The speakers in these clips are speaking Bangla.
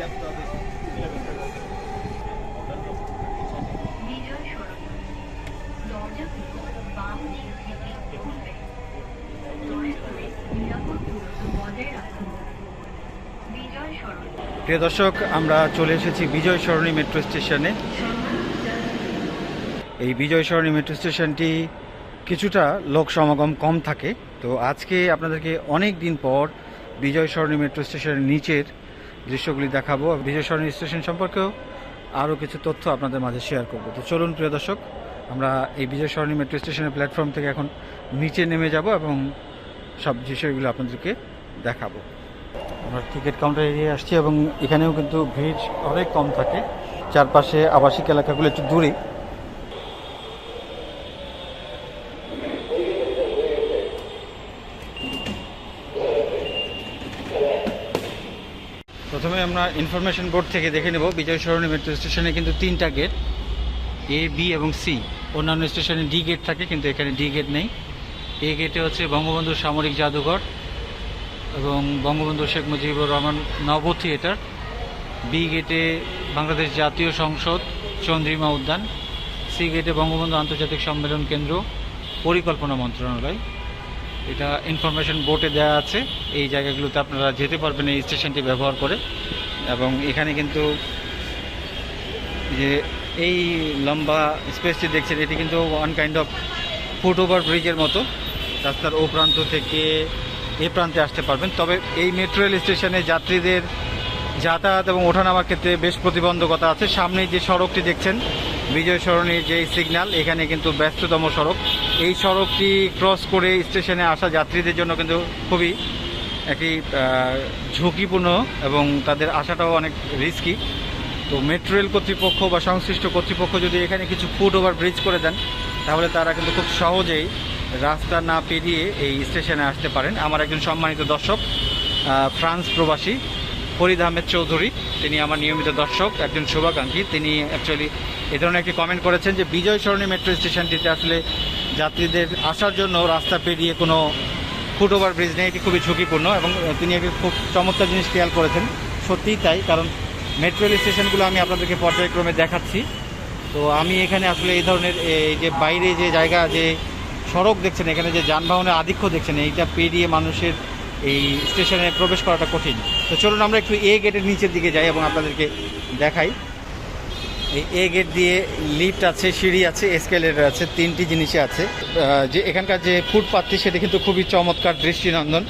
প্রিয় দর্শক, আমরা চলে এসেছি বিজয় সরণী মেট্রো স্টেশনে। এই বিজয় সরণী মেট্রো স্টেশনটি কিছুটা লোক সমাগম কম থাকে। তো আজকে আপনাদেরকে অনেক দিন পর বিজয় সরণী মেট্রো স্টেশনের নিচের দৃশ্যগুলি দেখাবো। বিজয় সরণী স্টেশন সম্পর্কেও আরও কিছু তথ্য আপনাদের মাঝে শেয়ার করব। তো চলুন, প্রিয় দর্শক, আমরা এই বিজয় সরণী মেট্রো স্টেশনের প্ল্যাটফর্ম থেকে এখন নিচে নেমে যাব এবং সব বিষয়গুলো আপনাদেরকে দেখাবো। আমরা টিকিট কাউন্টার এরিয়ে আসছি এবং এখানেও কিন্তু ভিড় অনেক কম থাকে। চারপাশে আবাসিক এলাকাগুলো একটু দূরে। আমরা ইনফরমেশন বোর্ড থেকে দেখে নেব। বিজয় সরণী মেট্রো স্টেশনে কিন্তু তিনটা গেট এ বি এবং সি অন্যান্য স্টেশনে ডি গেট থাকে, কিন্তু এখানে ডি গেট নেই। এ গেটে হচ্ছে বঙ্গবন্ধু সামরিক জাদুঘর এবং বঙ্গবন্ধু শেখ মুজিবুর রহমান নব থিয়েটার বি গেটে বাংলাদেশ জাতীয় সংসদ, চন্দ্রিমা উদ্যান। সি গেটে বঙ্গবন্ধু আন্তর্জাতিক সম্মেলন কেন্দ্র, পরিকল্পনা মন্ত্রণালয়। এটা ইনফরমেশন বোর্ডে দেওয়া আছে। এই জায়গাগুলোতে আপনারা যেতে পারবেন, এই স্টেশনটি ব্যবহার করে। এবং এখানে কিন্তু যে এই লম্বা স্পেসটি দেখছেন, এটি কিন্তু one kind of foot over ব্রিজের মতো। রাস্তার ও প্রান্ত থেকে এ প্রান্তে আসতে পারবেন। তবে এই মেট্রো রেল স্টেশনে যাত্রীদের যাতায়াত এবং ওঠানামার ক্ষেত্রে বেশ প্রতিবন্ধকতা আছে। সামনে যে সড়কটি দেখছেন, বিজয় সরণির যে সিগন্যাল এখানে কিন্তু ব্যস্ততম সড়ক। এই সড়কটি ক্রস করে স্টেশনে আসা যাত্রীদের জন্য কিন্তু খুবই একটি ঝুঁকিপূর্ণ এবং তাদের আসাটাও অনেক রিস্কি তো মেট্রো রেল কর্তৃপক্ষ বা সংশ্লিষ্ট কর্তৃপক্ষ যদি এখানে কিছু ফুট ওভার ব্রিজ করে দেন, তাহলে তারা কিন্তু খুব সহজেই রাস্তা না পেরিয়ে এই স্টেশনে আসতে পারেন। আমার একজন সম্মানিত দর্শক ফ্রান্স প্রবাসী, ফরিদ আহমেদ চৌধুরী। তিনি আমার নিয়মিত দর্শক, একজন শুভাকাঙ্ক্ষী। তিনি অ্যাকচুয়ালি এ ধরনের একটি কমেন্ট করেছেন যে বিজয় সরণী মেট্রো স্টেশনটিতে আসলে যাত্রীদের আসার জন্য রাস্তা পেরিয়ে কোনো ফুট ওভার ব্রিজ নেই এটি খুবই ঝুঁকিপূর্ণ এবং তিনি একটি খুব চমৎকার জিনিস খেয়াল করেছেন। সত্যিই তাই, কারণ মেট্রো রেল স্টেশনগুলো আমি আপনাদেরকে পর্যায়ক্রমে দেখাচ্ছি। তো আমি এখানে আসলে এই ধরনের এই যে বাইরে যে জায়গা, যে সড়ক দেখছেন, এখানে যে যানবাহনের আধিক্য দেখছেন, এইটা পেরিয়ে মানুষের এই স্টেশনে প্রবেশ করাটা কঠিন। তো চলুন আমরা একটু এ গেটের নিচের দিকে যাই এবং আপনাদেরকে দেখাই। এই এ গেট দিয়ে লিফট আছে, সিঁড়ি আছে, এসকেলেটার আছে, তিনটি জিনিসই আছে। যে এখানকার যে ফুটপাথটি, সেটা কিন্তু খুবই চমৎকার দৃষ্টিনন্দন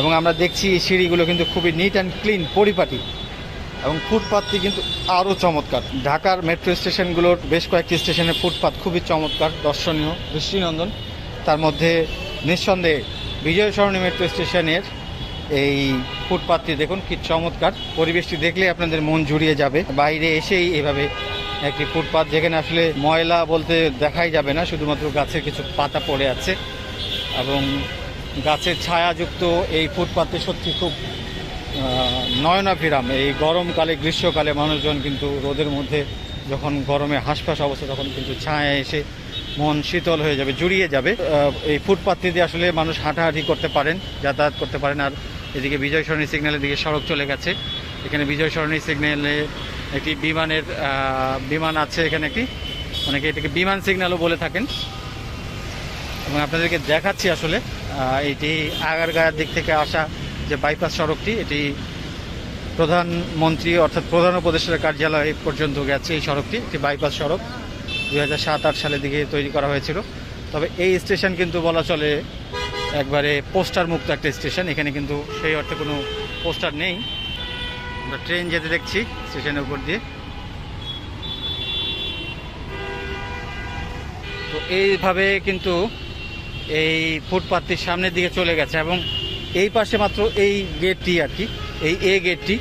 এবং আমরা দেখছি এই সিঁড়িগুলো কিন্তু খুবই নিট অ্যান্ড ক্লিন পরিপাটি এবং ফুটপাথটি কিন্তু আরও চমৎকার। ঢাকার মেট্রো স্টেশনগুলোর বেশ কয়েকটি স্টেশনের ফুটপাথ খুবই চমৎকার, দর্শনীয়, দৃষ্টিনন্দন। তার মধ্যে নিঃসন্দেহে বিজয় সরণী মেট্রো স্টেশনের এই ফুটপাথটি দেখুন, কি চমৎকার। পরিবেশটি দেখলে আপনাদের মন জুড়িয়ে যাবে। বাইরে এসেই এভাবে একটি ফুটপাথ যেখানে আসলে ময়লা বলতে দেখাই যাবে না, শুধুমাত্র গাছের কিছু পাতা পড়ে আছে এবং গাছের ছায়াযুক্ত এই ফুটপাথে সত্যি খুব নয়নাভিরাম। এই গরমকালে, গ্রীষ্মকালে মানুষজন কিন্তু রোদের মধ্যে যখন গরমে হাঁসফাঁস অবস্থা, তখন কিন্তু ছায়া এসে মন শীতল হয়ে যাবে, জুড়িয়ে যাবে। এই ফুটপাথটি দিয়ে আসলে মানুষ হাঁটাহাঁটি করতে পারেন, যাতায়াত করতে পারেন। আর এদিকে বিজয় সরণী সিগন্যালের দিকে সড়ক চলে গেছে। এখানে বিজয় সরণী সিগন্যালে একটি বিমানের বিমান আছে এখানে একটি। অনেকে এটাকে বিমান সিগন্যালও বলে থাকেন। এবং আপনাদেরকে দেখাচ্ছি আসলে এটি আগারগাঁয়ের দিক থেকে আসা যে বাইপাস সড়কটি, এটি প্রধানমন্ত্রী অর্থাৎ প্রধান উপদেষ্টার কার্যালয় পর্যন্ত গেছে এই সড়কটি, একটি বাইপাস সড়ক। দুই হাজার সাত আট সালের দিকে তৈরি করা হয়েছিল। তবে এই স্টেশন কিন্তু বলা চলে একবারে পোস্টার মুক্ত একটা স্টেশন এখানে কিন্তু সেই অর্থে কোনো পোস্টার নেই। আমরা ট্রেন যেতে দেখছি স্টেশনের উপর দিয়ে। তো এইভাবে কিন্তু এই ফুটপাথটির সামনের দিকে চলে গেছে এবং এই পাশে মাত্র এই গেটটি আর কি, এই এ গেটটি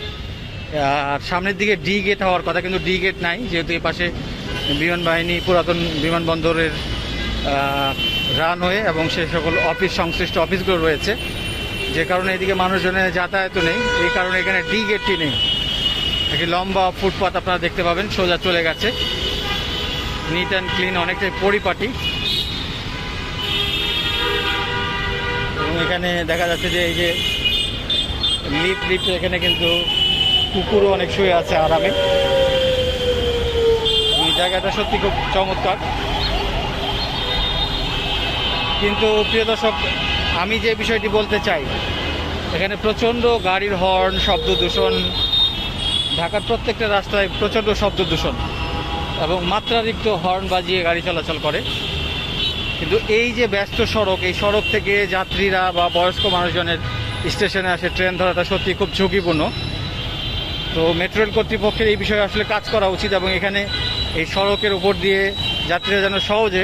আর সামনের দিকে ডি গেট হওয়ার কথা কিন্তু ডি গেট নাই, যেহেতু এই পাশে বিমান বাহিনী, পুরাতন বিমানবন্দরের রানওয়ে এবং সে সকল অফিস, সংশ্লিষ্ট অফিসগুলো রয়েছে। যে কারণে এদিকে মানুষজনের যাতায়াত নেই, এই কারণে এখানে ডি গেটটি নেই। একটি লম্বা ফুটপাথ আপনারা দেখতে পাবেন, সোজা চলে গেছে। নিট অ্যান্ড ক্লিন অনেকটাই পরিপাটি। এবং এখানে দেখা যাচ্ছে যে এই যে লিপ লিফট, এখানে কিন্তু কুকুরও অনেক শুয়ে আছে আরামে। এই জায়গাটা সত্যি খুব চমৎকার। কিন্তু প্রিয় দর্শক আমি যে বিষয়টি বলতে চাই, এখানে প্রচণ্ড গাড়ির হর্ন, শব্দ দূষণ, ঢাকার প্রত্যেকটা রাস্তায় প্রচণ্ড শব্দ দূষণ এবং মাত্রাতিরিক্ত হর্ন বাজিয়ে গাড়ি চলাচল করে। কিন্তু এই যে ব্যস্ত সড়ক, এই সড়ক থেকে যাত্রীরা বা বয়স্ক মানুষজনের স্টেশনে আসে, ট্রেন ধরাটা সত্যি খুব ঝুঁকিপূর্ণ। তো মেট্রো রেল কর্তৃপক্ষের এই বিষয়ে আসলে কাজ করা উচিত এবং এখানে এই সড়কের উপর দিয়ে যাত্রীরা যেন সহজে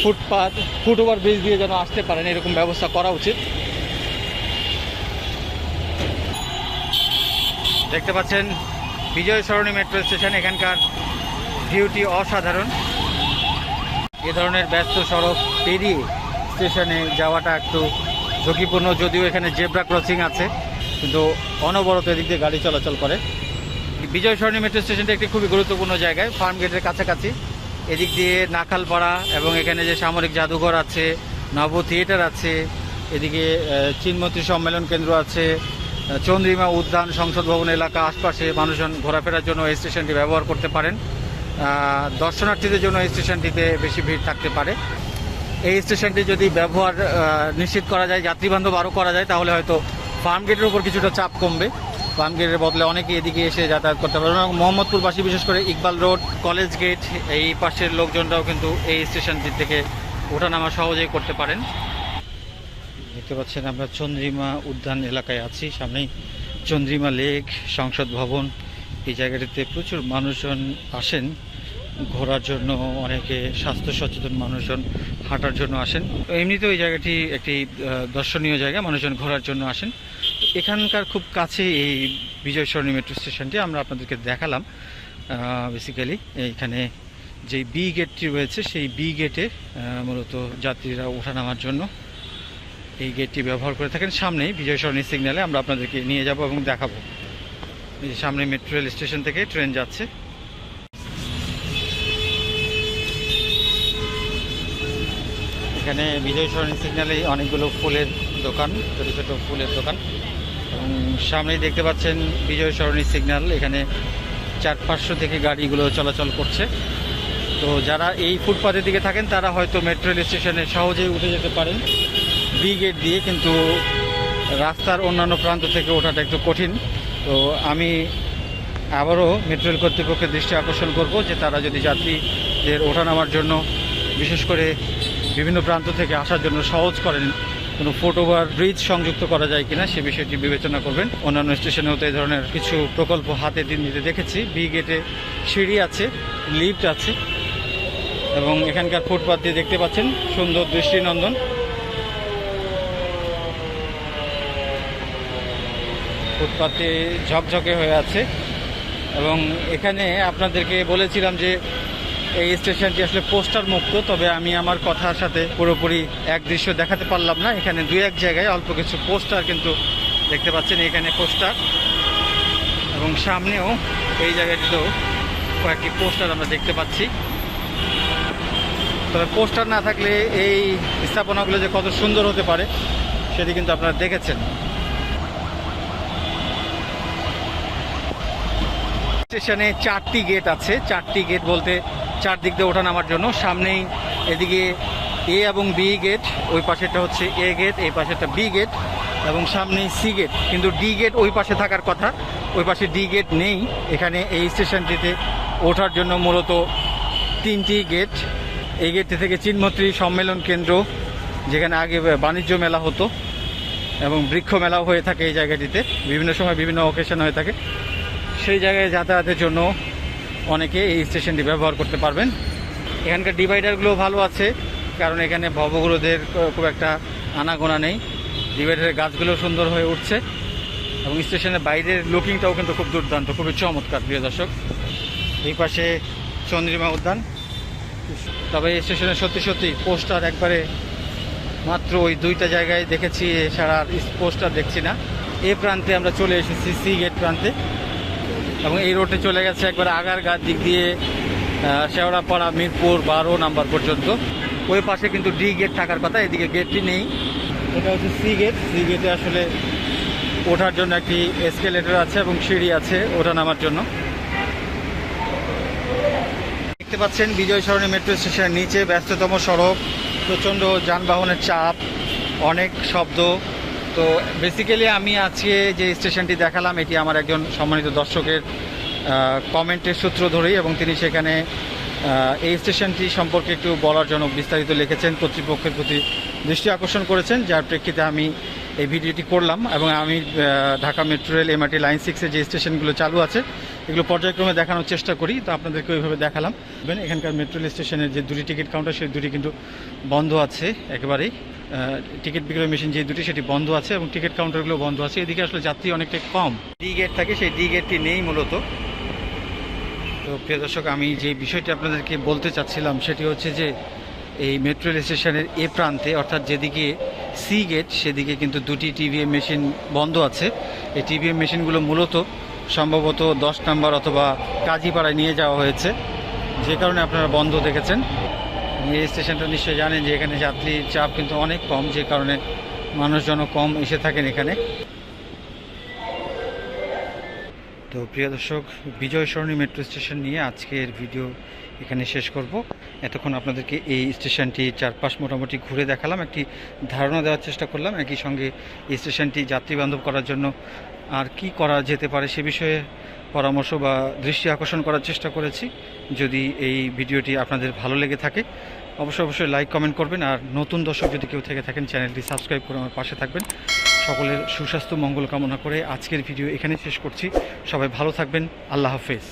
ফুটপাথ ফুট ওভার ব্রিজ দিয়ে যেন আসতে পারেন, এরকম ব্যবস্থা করা উচিত। দেখতে পাচ্ছেন বিজয় সরণী মেট্রো স্টেশন, এখানকার ভিউটি অসাধারণ। এ ধরনের ব্যস্ত সড়ক পেরিয়ে স্টেশনে যাওয়াটা একটু ঝুঁকিপূর্ণ, যদিও এখানে জেব্রা ক্রসিং আছে, কিন্তু অনবরত এদিক দিয়ে গাড়ি চলাচল করে। বিজয় সরণী মেট্রো স্টেশনটা একটি খুবই গুরুত্বপূর্ণ জায়গায়, ফার্ম গেটের কাছাকাছি। এদিক দিয়ে নাখালপাড়া এবং এখানে যে সামরিক জাদুঘর আছে, নব থিয়েটার আছে, এদিকে চিনমন্ত্রী সম্মেলন কেন্দ্র আছে চন্দ্রিমা উদ্যান সংসদ ভবন এলাকা আশপাশে মানুষজন ঘোরাফেরার জন্য এই স্টেশনটি ব্যবহার করতে পারেন। দর্শনার্থীদের জন্য এই স্টেশনটিতে বেশি ভিড় থাকতে পারে। এই স্টেশনটি যদি ব্যবহার নিশ্চিত করা যায়, যাত্রীবান্ধব আরও করা যায়, তাহলে হয়তো ফার্ম গেটের উপর কিছুটা চাপ কমবে। গেটের বদলে অনেকে এদিকে এসে যাতায়াত করতে পারবে এবং মোহাম্মদপুরবাসী, বিশেষ করে ইকবাল রোড, কলেজ গেট, এই পাশের লোকজনরাও কিন্তু এই স্টেশনটি থেকে ওঠানামা সহজেই করতে পারেন। দেখতে পাচ্ছেন আমরা চন্দ্রিমা উদ্যান এলাকায় আছি। সামনেই চন্দ্রিমা লেক, সংসদ ভবন। এই জায়গাটিতে প্রচুর মানুষজন আসেন। ঘোরার জন্য অনেকে স্বাস্থ্য সচেতন মানুষজন হাঁটার জন্য আসেন। এমনিতেও এই জায়গাটি একটি দর্শনীয় জায়গা। মানুষজন ঘোরার জন্য আসেন। এখানকার খুব কাছে এই বিজয় সরণী মেট্রো স্টেশনটি আমরা আপনাদেরকে দেখালাম। বেসিক্যালি এইখানে যে বি গেটটি রয়েছে, সেই বি গেটে মূলত যাত্রীরা ওঠানামার জন্য এই গেটটি ব্যবহার করে থাকেন। সামনেই বিজয় সরণী সিগন্যালে আমরা আপনাদেরকে নিয়ে যাব এবং দেখাবো। এই সামনে মেট্রো রেল স্টেশন থেকে ট্রেন যাচ্ছে। এখানে বিজয় সরণী সিগন্যালে অনেকগুলো ফুলের দোকান, ছোটো ছোটো ফুলের দোকান। সামনেই দেখতে পাচ্ছেন বিজয় সরণী সিগন্যাল। এখানে চার পাঁচশো থেকে গাড়িগুলো চলাচল করছে। তো যারা এই ফুটপাথের দিকে থাকেন, তারা হয়তো মেট্রো রেল স্টেশনে সহজেই উঠে যেতে পারেন। বি গেট দিয়ে কিন্তু রাস্তার অন্যান্য প্রান্ত থেকে ওঠাটা একটু কঠিন। তো আমি আবারও মেট্রো রেল কর্তৃপক্ষের দৃষ্টি আকর্ষণ করব যে তারা যদি যাত্রীদের ওঠানামার জন্য, বিশেষ করে বিভিন্ন প্রান্ত থেকে আসার জন্য সহজ করেন কোনো ফুটওভার ব্রিজ সংযুক্ত করা যায় কিনা সে বিষয়টি বিবেচনা করবেন। অন্যান্য স্টেশনেও তো এই ধরনের কিছু প্রকল্প হাতে দিন দিতে দেখেছি। বি গেটে সিঁড়ি আছে লিফট আছে, এবং এখানকার ফুটপাথ দিয়ে দেখতে পাচ্ছেন সুন্দর দৃষ্টিনন্দন। ফুটপাতে ঝকঝকে হয়ে আছে, এবং এখানে আপনাদেরকে বলেছিলাম যে এই স্টেশনটি আসলে পোস্টার মুক্ত, তবে আমি আমার কথার সাথে পুরোপুরি এক দৃশ্য দেখাতে পারলাম না। এখানে দুই এক জায়গায় অল্প কিছু পোস্টার কিন্তু দেখতে পাচ্ছেন, এখানে পোস্টার। এবং সামনেও এই জায়গাটিতেও কয়েকটি পোস্টার আমরা দেখতে পাচ্ছি। তবে পোস্টার না থাকলে এই স্থাপনাগুলো যে কত সুন্দর হতে পারে, সেটি কিন্তু আপনারা দেখেছেন। স্টেশনে চারটি গেট আছে। চারটি গেট বলতে চারদিক দিয়ে ওঠা নামার জন্য। সামনেই এদিকে এ এবং বি গেট, ওই পাশেটা হচ্ছে এ গেট, এই পাশেটা বি গেট এবং সামনেই সি গেট। কিন্তু ডি গেট ওই পাশে থাকার কথা, ওই পাশে ডি গেট নেই। এখানে এই স্টেশনটিতে ওঠার জন্য মূলত তিনটি গেট। এই গেটটি থেকে চিনমন্ত্রী সম্মেলন কেন্দ্র, যেখানে আগে বাণিজ্য মেলা হতো এবং বৃক্ষ মেলাও হয়ে থাকে এই জায়গাটিতে। বিভিন্ন সময় বিভিন্ন অকেশন হয়ে থাকে। সেই জায়গায় যাতায়াতের জন্য অনেকে এই স্টেশনটি ব্যবহার করতে পারবেন। এখানকার ডিভাইডারগুলো ভালো আছে, কারণ এখানে ভবগুলোদের খুব একটা আনাগোনা নেই। ডিভাইডারের গাছগুলো সুন্দর হয়ে উঠছে এবং স্টেশনের বাইরের লুকিংটাও কিন্তু খুব দুর্দান্ত, খুবই চমৎকার, প্রিয় দর্শক। এই পাশে চন্দ্রিমা উদ্যান। তবে এই স্টেশনে সত্যি সত্যি পোস্টার একবারে মাত্র ওই দুইটা জায়গায় দেখেছি, এছাড়া আর পোস্টার দেখছি না। এ প্রান্তে আমরা চলে এসেছি, সি গেট প্রান্তে। এবং এই রোডে চলে গেছে একবার আগার আগারগাঁ দিক দিয়ে শেওড়াপাড়া, মিরপুর বারো নাম্বার পর্যন্ত। ওই পাশে কিন্তু ডি গেট থাকার কথা, এদিকে গেটটি নেই। এটা হচ্ছে সি গেট। সি গেটে আসলে ওঠার জন্য একটি এসকেলেটর আছে এবং সিঁড়ি আছে ওঠা নামার জন্য। দেখতে পাচ্ছেন বিজয় সরণি মেট্রো স্টেশনের নিচে ব্যস্ততম সড়ক, প্রচণ্ড যানবাহনের চাপ, অনেক শব্দ। তো বেসিক্যালি আমি আজকে যে স্টেশনটি দেখালাম, এটি আমার একজন সম্মানিত দর্শকের কমেন্টের সূত্র ধরেই এবং তিনি সেখানে এই স্টেশনটি সম্পর্কে একটু বলার জন্য বিস্তারিত লিখেছেন, কর্তৃপক্ষের প্রতি দৃষ্টি আকর্ষণ করেছেন, যার প্রেক্ষিতে আমি এই ভিডিওটি করলাম এবং আমি Dhaka metro rail MRT line সিক্সে যে স্টেশনগুলো চালু আছে, এগুলো পর্যায়ক্রমে দেখানোর চেষ্টা করি, তো আপনাদেরকে ওইভাবে দেখালাম। এখানকার মেট্রো রেল স্টেশনের যে দুটি টিকিট কাউন্টার সেই দুটি কিন্তু বন্ধ আছে একেবারেই। টিকিট বিক্রয় মেশিন যে দুটি সেটি বন্ধ আছে এবং টিকিট কাউন্টারগুলো বন্ধ আছে। এদিকে আসলে যাত্রী অনেকটাই কম। ডি গেট থাকে সেই ডি গেটটি নেই মূলত। তো প্রিয় দর্শক আমি যে বিষয়টি আপনাদেরকে বলতে চাচ্ছিলাম সেটি হচ্ছে যে এই মেট্রো রেল স্টেশনের এ প্রান্তে অর্থাৎ যেদিকে সি গেট সেদিকে কিন্তু দুটি টিভিএম মেশিন বন্ধ আছে। এই টিভিএম মেশিনগুলো মূলত সম্ভবত দশ নাম্বার অথবা কাজীপাড়ায় নিয়ে যাওয়া হয়েছে। যে কারণে আপনারা বন্ধ দেখেছেন। এই স্টেশনটা নিশ্চয়ই জানেন যে এখানে যাত্রীর চাপ কিন্তু অনেক কম, যে কারণে মানুষজনও কম এসে থাকেন এখানে। তো প্রিয় দর্শক, বিজয় সরণী মেট্রো স্টেশন নিয়ে আজকের ভিডিও এখানে শেষ করব। এতক্ষণ আপনাদেরকে এই স্টেশনটি চারপাশ মোটামুটি ঘুরে দেখালাম, একটি ধারণা দেওয়ার চেষ্টা করলাম, একই সঙ্গে এই স্টেশনটি যাত্রী বান্ধব করার জন্য আর কি করা যেতে পারে সে বিষয়ে পরামর্শ বা দৃষ্টি আকর্ষণ করার চেষ্টা করেছি। যদি এই ভিডিওটি আপনাদের ভালো লেগে থাকে, অবশ্যই অবশ্যই লাইক কমেন্ট করবেন আর নতুন দর্শক যদি কেউ থেকে থাকেন চ্যানেলটি সাবস্ক্রাইব করে আমার পাশে থাকবেন। সকলের সুস্বাস্থ্য, মঙ্গল কামনা করে আজকের ভিডিও এখানে শেষ করছি। সবাই ভালো থাকবেন। আল্লাহ হাফেজ।